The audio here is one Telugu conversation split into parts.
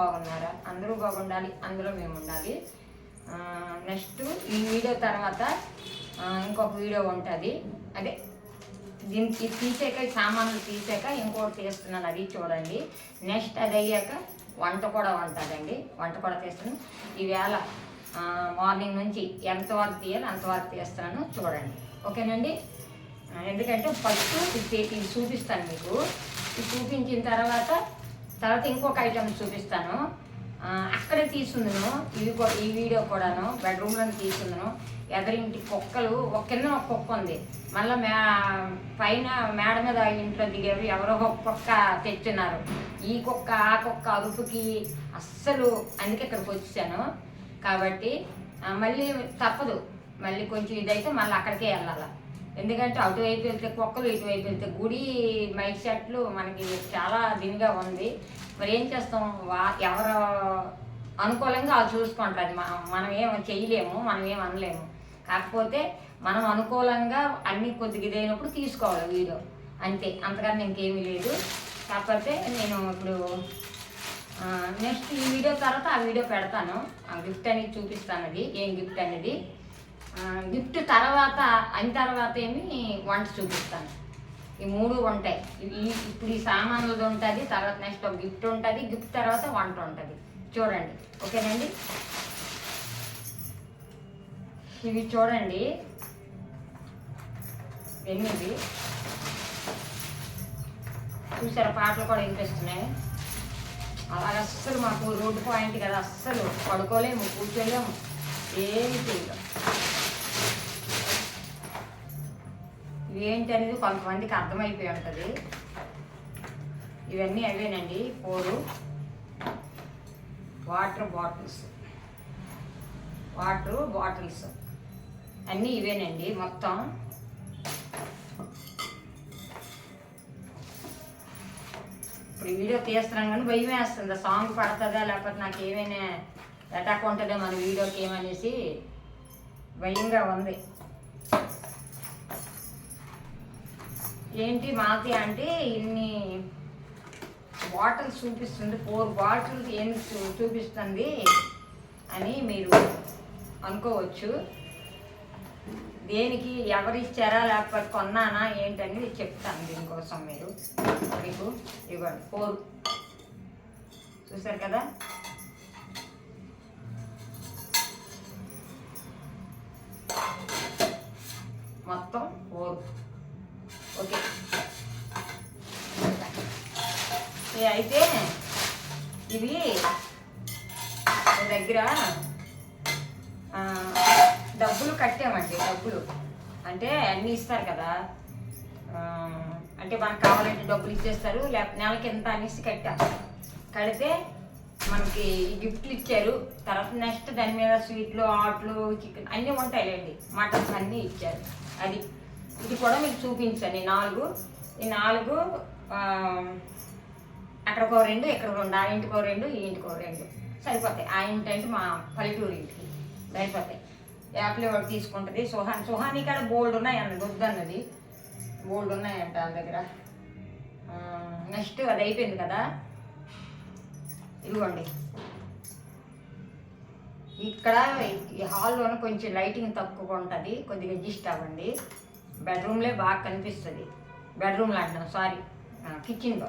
బాగున్నారా? అందరూ బాగుండాలి అందులో మేము ఉండాలి నెక్స్ట్ ఈ వీడియో తర్వాత ఇంకొక వీడియో ఉంటుంది. అదే దీనికి తీసాక సామాన్లు తీసాక ఇంకోటి తీస్తున్నాను అది చూడండి. నెక్స్ట్ అది అయ్యాక వంట కూడా ఉంటుందండి. వంట కూడా తీస్తున్నాను. ఈవేళ మార్నింగ్ నుంచి ఎంతవరకు తీయాలి అంతవరకు తీస్తున్నాను చూడండి. ఓకేనండి? ఎందుకంటే ఫస్ట్ ఇది చూపిస్తాను మీకు. ఇది చూపించిన తర్వాత తర్వాత ఇంకొక ఐటమ్ చూపిస్తాను. ఆ, అక్కడే తీసుకుందును ఇవి ఈ వీడియో కూడాను బెడ్రూమ్లో తీసుకుందును ఎదరింటి కుక్కలు ఒక కింద ఒక కుక్క ఉంది. మళ్ళీ మే పైన మేడ మీద ఇంట్లో దిగేవి ఎవరో ఒక కుక్క తెచ్చున్నారు ఈ కుక్క ఆ కుక్క అరుపుకి అస్సలు అందుకే ఇక్కడికి వచ్చాను. కాబట్టి మళ్ళీ తప్పదు. మళ్ళీ కొంచెం ఇదైతే మళ్ళీ అక్కడికే వెళ్ళాలి. ఎందుకంటే అటువైపు వెళ్తే కుక్కలు ఇటువైపు వెళ్తే గుడి మైక్ సెట్లు మనకి చాలా దీనిగా ఉంది. మరి ఏం చేస్తాం? వా ఎవరు అనుకూలంగా అది చూసుకుంటారు అది. మనం ఏం చేయలేము మనం ఏం అనలేము. కాకపోతే మనం అనుకూలంగా అన్ని కొద్దిగా ఇదైనప్పుడు తీసుకోవాలి వీడియో. అంతే. అంతకన్నా ఇంకేమీ లేదు. కాకపోతే నేను ఇప్పుడు నెక్స్ట్ ఈ వీడియో తర్వాత ఆ వీడియో పెడతాను. ఆ గిఫ్ట్ అనేది చూపిస్తాను అది. ఏం గిఫ్ట్ అనేది? గిఫ్ట్ తర్వాత అయిన తర్వాత ఏమి వంట చూపిస్తాను. ఈ మూడు ఉంటాయి. ఈ ఇప్పుడు ఈ సామాన్లది ఉంటుంది తర్వాత నెక్స్ట్ ఒక గిఫ్ట్ ఉంటుంది గిఫ్ట్ తర్వాత వంట ఉంటుంది. చూడండి. ఓకేనండి? ఇవి చూడండి. ఎనిమిది చూసారా? పాటలు కూడా వినిపిస్తున్నాయి. అలాగే అస్సలు మాకు రోడ్డు పాయింట్ కదా అస్సలు పడుకోలేము కూర్చోలేము ఏమి చేయలేము. ఏంటి అనేది కొంతమందికి అర్థమైపోయి ఉంటుంది. ఇవన్నీ అవేనండి. Four water bottles. Water bottles. అన్నీ ఇవేనండి మొత్తం. ఇప్పుడు వీడియో తీస్తున్నాను కానీ భయం వేస్తుంది. సాంగ్ పడుతుందా లేకపోతే నాకు ఏమైనా అటాక్ ఉంటుందో మన వీడియోకి ఏమనేసి భయంగా ఉంది. ఏంటి మాతి అంటే ఇన్ని బాటిల్స్ చూపిస్తుంది ఫోర్ బాటిల్స్ ఏం చూ- చూపిస్తుంది అని మీరు అనుకోవచ్చు. దేనికి ఎవరు ఇచ్చారా లేకపోతే కొన్నానా ఏంటనేది చెప్తాను దీనికోసం మీరు. మీకు ఇవ్వండి. ఫోర్. చూసారు కదా? ఇస్తారు కదా. అంటే మనకు కావాలంటే డబ్బులు ఇచ్చేస్తారు. లేకపోతే నెలకి ఎంత అనేసి కట్టాం కడితే మనకి గిఫ్ట్లు ఇచ్చారు. తర్వాత నెక్స్ట్ దాని మీద స్వీట్లు ఆట్లు చికెన్ అన్నీ ఉంటాయిలేండి. మటన్స్ అన్నీ ఇచ్చారు. అది ఇది కూడా మీకు చూపించాను. ఈ నాలుగు ఈ నాలుగు ఆ, అక్కడ ఒక రెండు ఇక్కడ రెండు ఆ ఇంటికో రెండు ఈ ఇంటికి ఒక రెండు. సరిపోతాయి. ఆ ఇంటి అంటే మా పల్లెటూరు ఇంటికి. సరిపోతాయి. యాప్లో ఒకటి తీసుకుంటుంది? సుహాన్ సుహాని కాడ బోల్డ్ వద్దు అన్నది. వద్దన్నది బోల్డ్ ఉన్నాయంట వాళ్ళ దగ్గర. నెక్స్ట్ అది అయిపోయింది కదా? ఇదిగోండి. ఇక్కడ ఈ హాల్లోనే కొంచెం లైటింగ్ తక్కువగా ఉంటుంది. కొద్దిగా అడ్జస్ట్ అవ్వండి. బెడ్రూమ్లే బాగా కనిపిస్తుంది. బెడ్రూమ్ లాంటి సారీ. కిచెన్లో.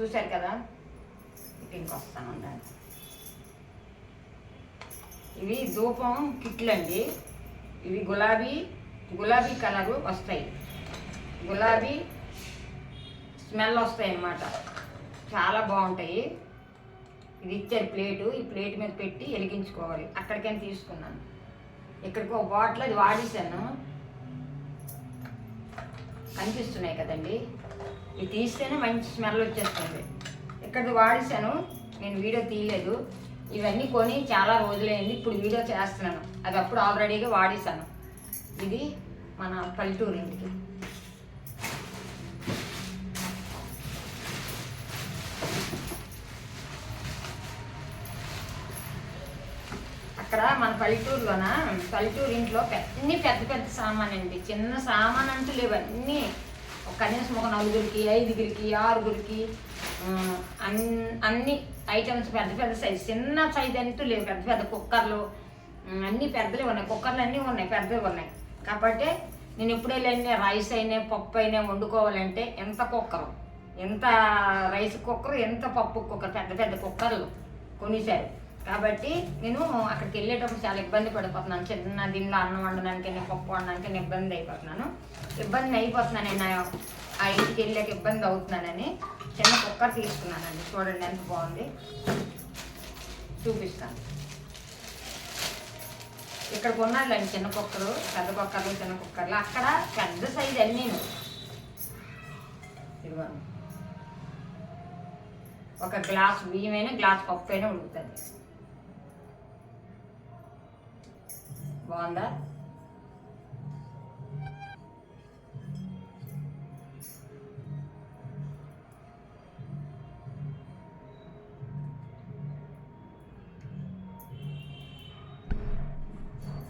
చూశారు కదా? కిచెన్కి వస్తాను ఉండాలి ఇవి ధూపం కిట్లు అండి. ఇవి గులాబీ గులాబీ కలరు వస్తాయి. గులాబీ స్మెల్ వస్తాయి అన్నమాట. చాలా బాగుంటాయి. ఇది ఇచ్చారు ప్లేటు. ఈ ప్లేట్ మీద పెట్టి వెలిగించుకోవాలి. అక్కడికైనా తీసుకున్నాను. ఇక్కడికి ఒక బాటిల్ అది వాడేసాను కనిపిస్తున్నాయి కదండి. ఇది తీస్తేనే మంచి స్మెల్ వచ్చేస్తుంది. ఇక్కడ వాడేసాను నేను వీడియో తీయలేదు. ఇవన్నీ కొని చాలా రోజులైంది ఇప్పుడు వీడియో చేస్తున్నాను. అది అప్పుడు ఆల్రెడీగా వాడేశాను ఇది మన పల్లెటూరు ఇంటికి. అక్కడ మన పల్లెటూరులోన పల్లెటూరు ఇంట్లో అన్ని పెద్ద పెద్ద సామాన్ అండి చిన్న సామాన్ అంటూ లేవు అన్నీ. కనీసం ఒక నలుగురికి ఐదుగురికి ఆరుగురికి అన్ని ఐటమ్స్ పెద్ద పెద్ద సైజ్ చిన్న సైజ్ అంటూ లేవు. పెద్ద పెద్ద కుక్కర్లు అన్నీ అన్ని పెద్దలే ఉన్నాయి. కుక్కర్లు అన్నీ ఉన్నాయి పెద్దవి ఉన్నాయి. కాబట్టి నేను ఎప్పుడైనా రైస్ అయినా పప్పు అయినా వండుకోవాలంటే ఎంత కుక్కరు? ఎంత రైస్ కుక్కర్ ఎంత పప్పు కుక్కర్? పెద్ద పెద్ద కుక్కర్లు కొనిశారు. కాబట్టి నేను అక్కడికి వెళ్ళేటప్పుడు చాలా ఇబ్బంది పడిపోతున్నాను. చిన్న దీనిలో అన్నం వండడానికి నేను పప్పు వండడానికి నేను ఇబ్బంది అయిపోతున్నాను. ఇబ్బంది అయిపోతున్నాను. నేను ఆ ఇంటికి వెళ్ళాక ఇబ్బంది అవుతున్నానని చిన్న కుక్కర్ తీసుకున్నానండి. చూడండి ఎంత బాగుంది. చూపిస్తాను. ఇక్కడ కొన్నాళ్ళండి చిన్న కుక్కరు పెద్ద కుక్కర్లు చిన్న కుక్కర్లు. అక్కడ పెద్ద సైజు అన్నీ ఇదిగోండి. ఒక గ్లాస్ బియ్యమైనా గ్లాస్ పప్పు అయినా ఉడుకుతుంది. బాగుందా?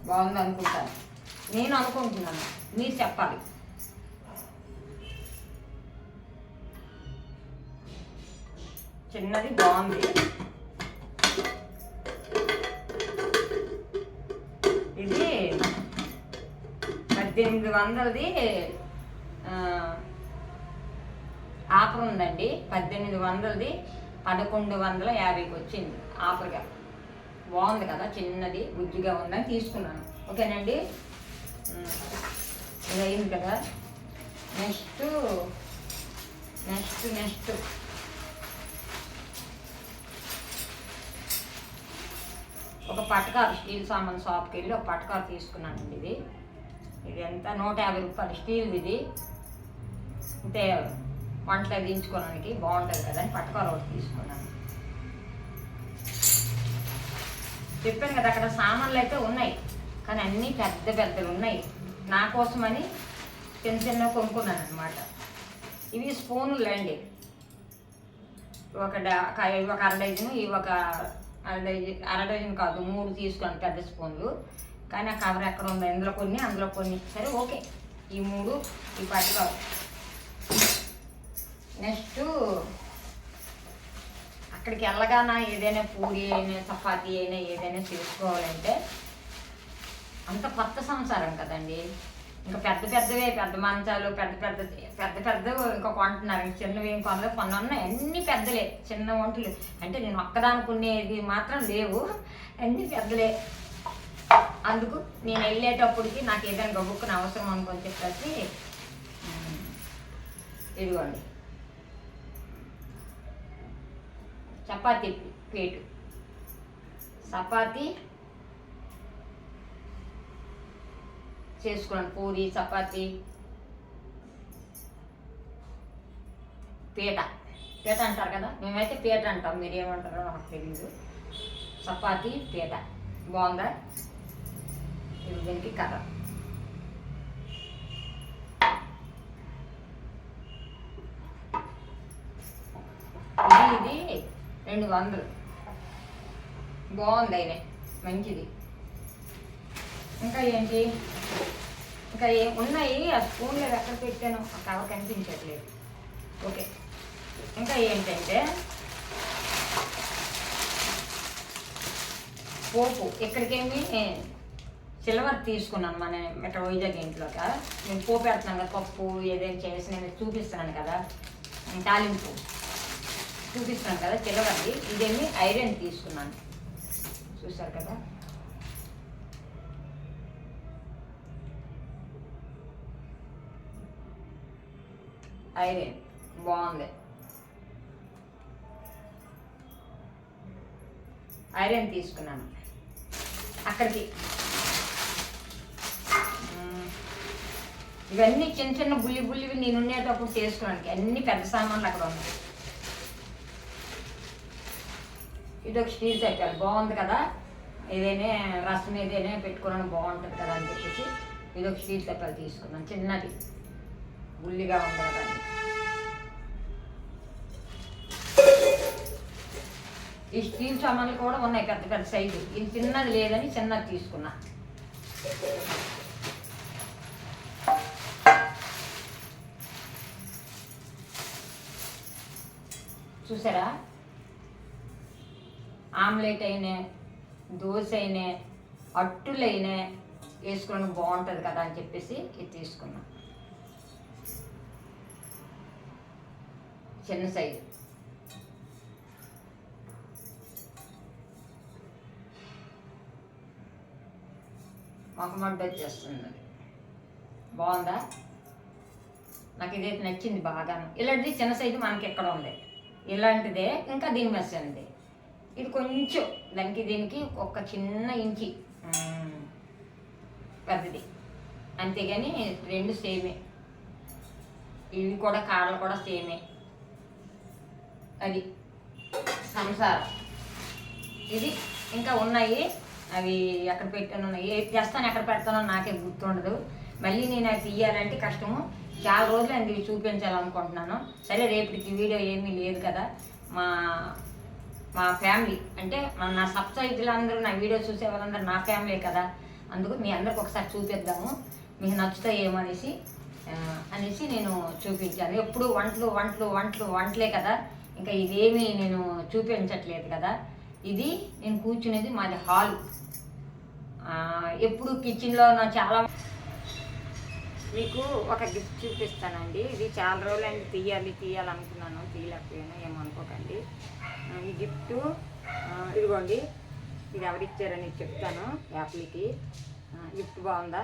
బాగుంది అనుకుంటాను నేను అనుకుంటున్నాను. మీరు చెప్పాలి. చిన్నది బాగుంది. ఇది పద్దెనిమిది వందలది ఆఫర్ ఉందండి. పద్దెనిమిది వందలది పదకొండు వందల యాభైకి వచ్చింది ఆఫర్గా. బాగుంది కదా చిన్నది బుజ్జిగా ఉందని తీసుకున్నాను. ఓకేనండి? ఉమ్, ఇది అయింది కదా. Next next next. ఒక పటకారు స్టీల్ సామాన్ షాప్కి వెళ్ళి ఒక పటకారు తీసుకున్నానండి ఇది. ఇది ఎంత? నూట యాభై రూపాయలు స్టీల్ ఇది. అంటే వంటలు దించుకోవడానికి బాగుంటుంది కదా అని పటకారు ఒకటి తీసుకున్నాను. చెప్పాను కదా అక్కడ సామాన్లు అయితే ఉన్నాయి. కానీ అన్నీ పెద్ద పెద్దలు ఉన్నాయి. నా కోసమని చిన్న చిన్న కొనుక్కున్నాను అనమాట ఇవి స్పూన్లు అండి ఒక ఒక ఇవి ఒక అర డజన్ ఇవి ఒక అర డజన్ అర డజన్ కాదు మూడు తీసుకోండి పెద్ద స్పూన్లు. కానీ ఆ కవర్ ఎక్కడ ఉందో? ఇందులో కొన్ని అందులో కొన్ని. సరే ఓకే. ఈ మూడు ఈ పట్టుకోవాలి నెక్స్ట్ అక్కడికి వెళ్ళగానా ఏదైనా పూరి అయినా చపాతీ అయినా ఏదైనా చేసుకోవాలంటే అంత కొత్త సంసారం కదండి. ఇంకా పెద్ద పెద్దవే పెద్ద మంచాలు పెద్ద పెద్ద పెద్ద పెద్ద ఇంకా కొంటున్నారు. ఇంక చిన్నవి ఏం కొనలేదు. కొన్ని ఉన్నాయి. అన్ని పెద్దలే. చిన్న వంటలు అంటే నేను ఒక్కదానుకునేది మాత్రం లేవు. అన్ని పెద్దలే. అందుకు నేను వెళ్ళేటప్పటికి నాకు ఏదైనా గబుక్కున అవసరం అనుకొని చెప్పేసి ఇదిగోండి. చపాతీ ప్లేటు చపాతీ చేసుకున్నాను పూరి చపాతి. పీట. పీట అంటారు కదా మేమైతే పీట అంటాం మీరు ఏమంటారో నాకు తెలియదు చపాతి పీట. బాగుందా? ఇది దీనికి కర్ర ఇది ఇది రెండు వందలు. బాగుంది అయినా. మంచిది. ఇంకా ఏంటి? ఇంకా ఏ ఉన్నాయి? ఆ స్పూన్లు ఎక్కడ పెట్టాను? ఆ కవర్ కనిపించట్లేదు. ఓకే. ఇంకా ఏంటంటే పోపు. ఇక్కడికేమి సిల్వర్ తీసుకున్నాను మన ఇక్కడ వైజాగ్ ఇంట్లోక. నేను పోపు పెడుతున్నాను కదా పప్పు ఏదైనా చేసి నేను చూపిస్తున్నాను కదా. తాలింపు. చూపిస్తున్నాను కదా చిలవండి ఇదేమి ఐరన్ తీసుకున్నాను. చూసారు కదా? ఐరన్. బాగుంది. ఐరన్ తీసుకున్నాను. అక్కడికి. ఇవన్నీ చిన్న చిన్న బుల్లి బుల్లివి నేను ఉండేటప్పుడు చేసుకోవడానికి. అన్ని పెద్ద సామాన్లు అక్కడ ఉన్నాయి. ఇది ఒక స్టీల్ సెట్టాలి బాగుంది కదా? ఏదైనా రసం ఏదైనా పెట్టుకోవడానికి బాగుంటుంది కదా అని చెప్పేసి ఇది ఒక స్టీల్ సెట్టాలు తీసుకున్నాను. చిన్నది. గుల్లిగా ఉండాలని ఈ స్టీల్ సామాన్లు కూడా ఉన్నాయి పెద్ద పెద్ద సైజు. ఇది చిన్నది లేదని చిన్నది తీసుకున్నా. చూసారా? ఆమ్లెట్ అయినా దోశ అయినా అట్టులైనా వేసుకోవడానికి బాగుంటుంది కదా అని చెప్పేసి ఇది తీసుకున్నాం. చిన్న సైజు. ఒక వచ్చేస్తుంది బాగుందా? నాకు ఇదైతే నచ్చింది బాగాను. ఇలాంటిది చిన్న సైజు మనకి ఎక్కడ ఉంది? ఇలాంటిదే ఇంకా దీని మెస్ ఉంది ఇది కొంచెం దానికి దీనికి ఒక చిన్న ఇంచి. పెద్దది. అంతేగాని రెండు సేమే. ఇవి కూడా కాడలు కూడా సేమే. అది సంసారం. ఇది ఇంకా ఉన్నాయి. అవి ఎక్కడ పెట్టాను ఉన్నాయి ఏ చేస్తాను ఎక్కడ పెడతానో నాకే గుర్తుండదు. మళ్ళీ నేను అది తీయాలంటే కష్టము. చాలా రోజులు అందుకు చూపించాలనుకుంటున్నాను. సరే రేపటికి వీడియో ఏమీ లేదు కదా. మా మా ఫ్యామిలీ. అంటే మన నా సబ్స్క్రైబర్లు అందరూ నా వీడియో చూసే వాళ్ళందరూ నా ఫ్యామిలీ కదా. అందుకు మీ అందరికి ఒకసారి చూపిద్దాము. మీకు నచ్చుతాయేమో అనేసి అనేసి నేను చూపించాను. ఎప్పుడు వంటలు వంటలు వంటలు వంటలే కదా. ఇంకా ఇదేమీ నేను చూపించట్లేదు కదా. ఇది నేను కూర్చునేది మాది హాల్. ఎప్పుడు కిచెన్లో నా చాలా మీకు ఒక గిఫ్ట్ చూపిస్తానండి. ఇది చాలా రోజులు అండి తీయాలి తీయాలనుకున్నాను తీయలేకపోయాను ఏమనుకోకండి. ఈ గిఫ్ట్ ఇదిగోండి. ఇది ఎవరిచ్చారని చెప్తాను యాప్లీకి. గిఫ్ట్ బాగుందా?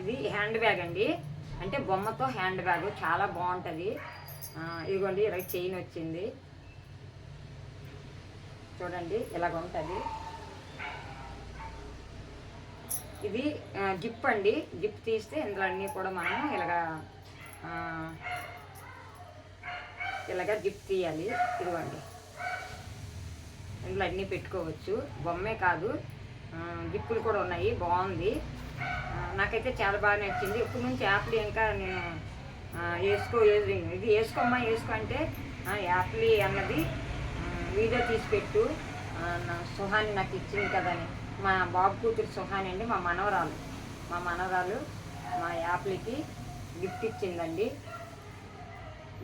ఇది హ్యాండ్ బ్యాగ్ అండి. అంటే బొమ్మతో హ్యాండ్ బ్యాగ్ చాలా బాగుంటుంది. ఇదిగోండి ఇలా చైన్ వచ్చింది. చూడండి ఇలాగ ఉంటుంది. ఇది జిప్ అండి. జిప్ తీస్తే ఇందులో అన్నీ కూడా మనం ఇలాగా ఇలాగ జిప్ తీయాలి. ఇదిగోండి. ఇందులో అన్నీ పెట్టుకోవచ్చు. బొమ్మే కాదు జిప్పులు కూడా ఉన్నాయి. బాగుంది. నాకైతే చాలా బాగా నచ్చింది. ఇప్పుడు నుంచి యాప్లు ఇంకా నేను వేసుకో ఇది వేసుకోమ్మా వేసుకో అంటే యాప్లీ అన్నది వీడియో తీసి పెట్టు. నా సుహాని నాకు ఇచ్చింది కదని. మా బాబు కూతురు సుహాని అండి మా మనవరాలు. మా మనవరాలు మా యాప్లకి గిఫ్ట్ ఇచ్చిందండి.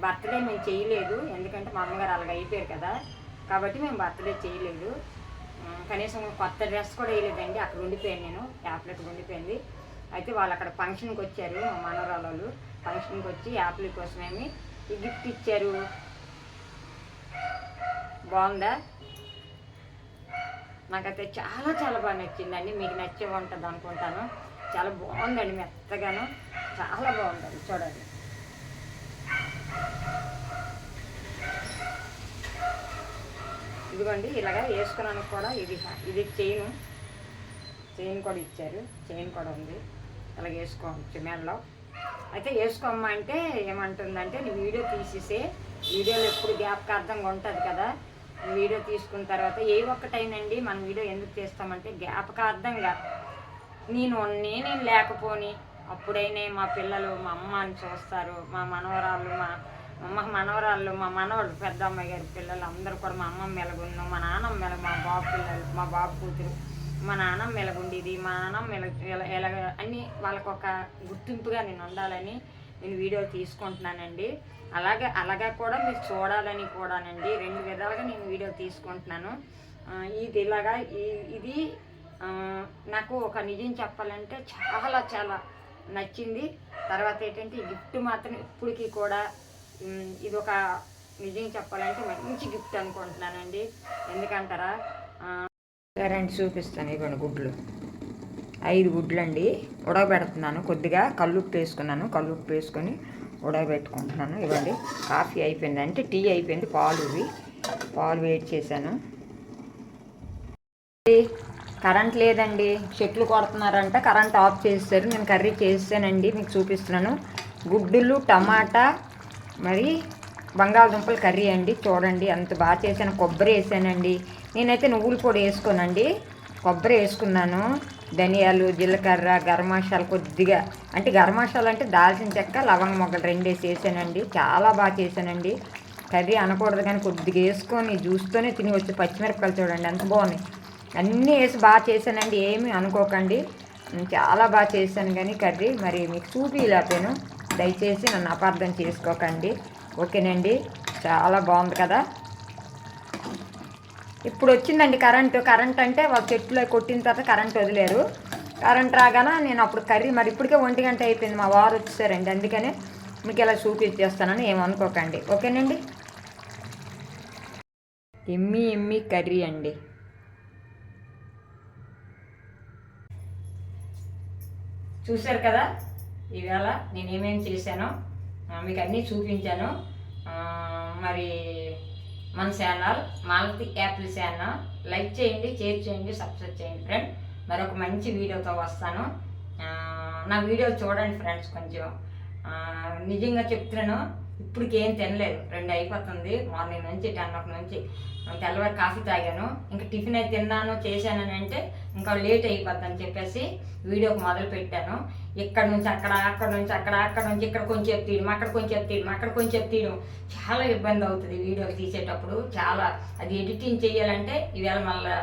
బర్త్డే మేము చేయలేదు ఎందుకంటే మా అమ్మగారు అలాగ అయిపోయారు కదా. కాబట్టి మేము బర్త్డే చేయలేదు. కనీసం కొత్త డ్రెస్ కూడా వేయలేదండి అక్కడ ఉండిపోయాను నేను యాప్లెట్ ఉండిపోయింది. అయితే వాళ్ళు అక్కడ ఫంక్షన్కి వచ్చారు మా మనవరాలు ఫంక్షన్కి వచ్చి యాప్ల కోసమేమి ఈ గిఫ్ట్ ఇచ్చారు. బాగుందా? నాకైతే చాలా చాలా బాగా నచ్చిందండి. మీకు నచ్చే ఉంటుంది అనుకుంటాను. చాలా బాగుందండి మెత్తగాను. చాలా బాగుందండి చూడండి. ఇదిగోండి ఇలాగా వేసుకున్నాను కూడా. ఇది ఇది చైన్. చైన్ కూడా ఇచ్చారు. చైన్ కూడా ఉంది. అలాగే వేసుకోవచ్చు మెడలో. అయితే వేసుకోమ్మా అంటే ఏమంటుందంటే నీ వీడియో తీసేసే వీడియోలో ఎప్పుడు జ్ఞాపకార్థంగా ఉంటుంది కదా. వీడియో తీసుకున్న తర్వాత ఏ ఒక్కటైనండి మన వీడియో ఎందుకు తీస్తామంటే జ్ఞాపకార్థంగా నేను నేనే నేను లేకపోని అప్పుడైనా మా పిల్లలు మా అమ్మని చూస్తారు. మా మనవరాళ్ళు మా మా మనవరాళ్ళు మా మనవాళ్ళు పెద్ద అమ్మాయి గారి పిల్లలు అందరూ కూడా మా అమ్మమ్మ మెలగున్నాం మా నాన్నమ్మ మెల మా బాబు పిల్లలు మా బాబు కూతురు మా నాన్నమ్మ మెలగుండేది మా నాన్నమ్మ మెలగ ఎలా ఎలాగ అని వాళ్ళకు ఒక గుర్తింపుగా నేను ఉండాలని నేను వీడియో తీసుకుంటున్నానండి. అలాగే అలాగా కూడా మీరు చూడాలని కూడానండి. రెండు విధాలుగా నేను వీడియో తీసుకుంటున్నాను. ఇది ఇలాగా ఈ- ఇది నాకు ఒక నిజం చెప్పాలంటే చాలా చాలా నచ్చింది. తర్వాత ఏంటంటే ఈ గిఫ్ట్ మాత్రం ఇప్పటికీ కూడా ఇది ఒక నిజం చెప్పాలంటే మంచి గిఫ్ట్ అనుకుంటున్నానండి. ఎందుకంటారా? రండి చూపిస్తాను ఇవన్నీ గుడ్లు. ఐదు గుడ్లు అండి ఉడకబెడుతున్నాను. కొద్దిగా కల్లుప్పు వేసుకున్నాను. కల్లుప్పు వేసుకొని ఉడకబెట్టుకుంటున్నాను. ఇవ్వండి. కాఫీ అయిపోయింది. అంటే టీ అయిపోయింది. పాలు ఇవి. పాలు వేడి చేశాను. కరెంట్ లేదండి. చెట్లు కొడుతున్నారంట. కరెంట్ ఆఫ్ చేస్తారు. నేను కర్రీ చేసానండి మీకు చూపిస్తున్నాను. గుడ్డులు టమాటా మరి బంగాళదుంపల కర్రీ అండి. చూడండి. అంత బాగా చేశాను. కొబ్బరి వేసానండి. నేనైతే నువ్వుల పొడి వేసుకోనండి. కొబ్బరి వేసుకున్నాను. ధనియాలు జీలకర్ర గరం మసాలా కొద్దిగా. అంటే గరం మసాలా అంటే దాల్చిన చెక్క లవంగ మొగ్గలు రెండు వేసి వేసానండి చాలా బాగా చేశానండి. కర్రీ అనకూడదు కానీ కొద్దిగా వేసుకొని జ్యూస్తోనే తిని వచ్చి పచ్చిమిరపకాయలు చూడండి ఎంత బాగున్నాయి. అన్నీ వేసి బాగా చేశానండి ఏమీ అనుకోకండి. చాలా బాగా చేశాను కానీ కర్రీ. మరి మీకు చూపించలేకపోయాను దయచేసి నన్ను అపార్థం చేసుకోకండి. ఓకేనండి? చాలా బాగుంది కదా? ఇప్పుడు వచ్చిందండి కరెంటు. కరెంట్ అంటే వాళ్ళ చెట్లు కొట్టిన తర్వాత కరెంట్ వదిలేరు. కరెంట్ రాగానే నేను అప్పుడు కర్రీ మరి ఇప్పటికే ఒంటి గంట అయిపోయింది. మా వారు వచ్చేసారండి. అందుకనే మీకు ఇలా చూపించేస్తానని ఏమనుకోకండి ఓకేనండి? ఎమ్మి ఎమ్మి కర్రీ అండి. చూశారు కదా? ఈవేళ నేను ఏమేమి చేశానో మీకు అన్నీ చూపించాను. మరి మన channel Malathi apple channel like చేయండి షేర్ చేయండి సబ్స్క్రైబ్ చేయండి ఫ్రెండ్ మరొక మంచి వీడియోతో వస్తాను. నా వీడియో చూడండి ఫ్రెండ్స్ కొంచెం. నిజంగా చెప్తున్నాను. ఇప్పటికి ఏం తినలేదు. రెండు అయిపోతుంది. మార్నింగ్ నుంచి టెన్ ఓ నుంచి. తెల్లవారు కాఫీ తాగాను. ఇంకా టిఫిన్ అయితే తిన్నాను చేశానని అంటే ఇంకా లేట్ అయిపోద్ది అని చెప్పేసి వీడియోకి మొదలు పెట్టాను. ఇక్కడ నుంచి అక్కడ అక్కడ నుంచి అక్కడ అక్కడ నుంచి ఇక్కడ కొంచెం తీయడం అక్కడ కొంచెం తీయడం అక్కడ కొంచెం తీయడం. చాలా ఇబ్బంది అవుతుంది వీడియో తీసేటప్పుడు. చాలా అది ఎడిటింగ్ చేయాలంటే ఈవేళ మళ్ళీ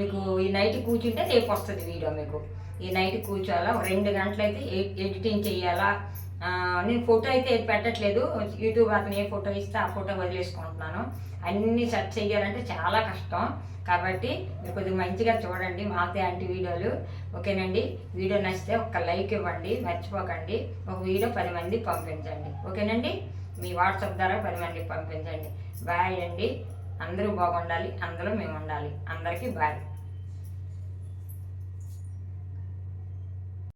మీకు ఈ నైట్ కూర్చుంటే రేపు వస్తుంది వీడియో మీకు. ఈ నైట్ కూర్చోవాలా? రెండు గంటలైతే ఎడిటింగ్ చేయాలా? నేను ఫోటో అయితే పెట్టట్లేదు. యూట్యూబ్ అతను ఏ ఫోటో ఇస్తే ఆ ఫోటో వదిలేసుకుంటున్నాను. అన్నీ సెర్చ్ చేయాలంటే చాలా కష్టం. కాబట్టి మీరు కొద్దిగా మంచిగా చూడండి మాతే అంటి వీడియోలు. ఓకేనండి? వీడియో నచ్చితే ఒక లైక్ ఇవ్వండి. మర్చిపోకండి. ఒక వీడియో పది మంది పంపించండి. ఓకేనండి? మీ వాట్సాప్ ద్వారా పది మందికి పంపించండి. బాయ్ అండి. అందరూ బాగుండాలి. అందరూ మేము ఉండాలి. అందరికీ బాయ్.